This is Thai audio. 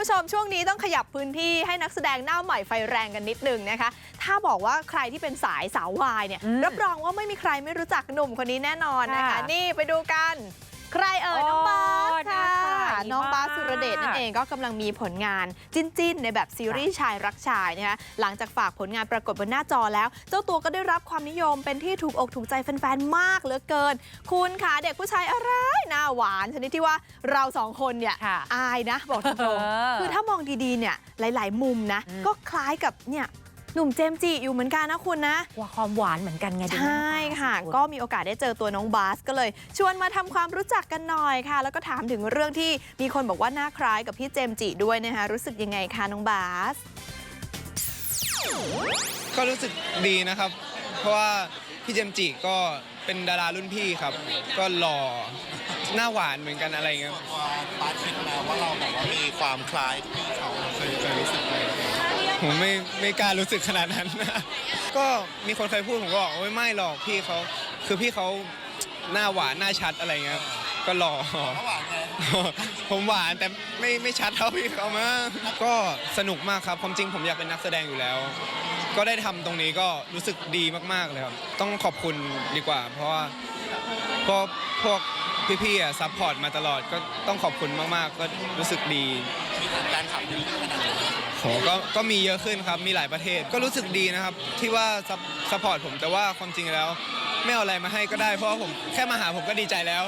ผู้ชมช่วงนี้ต้องขยับพื้นที่ให้นักแสดงหน้าใหม่ไฟแรงกันนิดนึงนะคะ ถ้าบอกว่าใครที่เป็นสายสาววายเนี่ยอืมรับรองว่าไม่มีใครไม่รู้จักหนุ่มคนนี้แน่นอนนะคะค่ะนี่ไปดูกัน ใครเอ่ยน้องบาสโอ้ค่ะ น่าขายน้องบาสมากสุรเดชนั่นเองก็กำลังมีผลงานจิ้นๆในแบบซีรีส์ชายรักชายนะคะหลังจากฝากผลงานปรากฏบนหน้าจอแล้ว เจ้าตัวก็ได้รับความนิยมเป็นที่ถูกอกถูกใจแฟนๆมากเหลือเกิน คุณค่ะเด็กผู้ชายอะไรหน้าหวานชนิดที่ว่าเราสองคนเนี่ยค่ะอายนะบอกตรงเออๆคือถ้ามองดีๆเนี่ยหลาย ๆ มุมนะอืมก็คล้ายกับเนี่ย หนุ่มเจมส์จิอยู่เหมือนกันนะคุณนะ ว่าความหวานเหมือนกันไงดูใช่ค่ะณก็มีโอกาสได้เจอตัวน้องบาสก็เลย ชวนมาทำความรู้จักกันหน่อยค่ะ แล้วก็ถามถึงเรื่องที่มีคนบอกว่าหน้าคล้ายกับพี่เจมส์จิด้วยนะคะรู้สึกยังไงคะน้องบาส ก็รู้สึกดีนะครับ เพราะว่าพี่เจมส์จิก็เป็นดารารุ่นพี่ครับ ก็หล่อหน้าหวานเหมือนกันอะไรเงี้ยว่าปาร์ตคิดมาว่าเราแบบว่ามีความคล้ายพี่เขาเคยเคยรู้สึกไหม ผมไม่ไม่กล้ารู้สึกขนาดนั้น ก็มีคนเคยพูดผมก็บอกโอ้ยไม่หรอกพี่เขาคือพี่เขาหน้าหวานหน้าชัดอะไรเงี้ยก็หล่อ ระหว่างไงผมหวานแต่ไม่ไม่ชัดเท่าพี่เขามากก็สนุกมากครับความจริงผมอยากเป็นนักแสดงอยู่แล้ว ก็ได้ทำตรงนี้ก็รู้สึกดีมากๆเลยครับ ต้องขอบคุณดีกว่า เพราะว่าพวกพวกพี่ๆอะซัพพอร์ตมาตลอดก็ต้องขอบคุณมากๆ ก็รู้สึกดี มีการขับเยอะขนขนาดไหน โหก็ก็มีเยอะขึ้นครับ มีหลายประเทศ ก็รู้สึกดีนะครับ ที่ว่าซัพซัพพอร์ตผมแต่ว่าความจริงแล้ว ไม่เอาอะไรมาให้ก็ได้ เพราะว่าผมแค่มาหาผมก็ดีใจแล้ว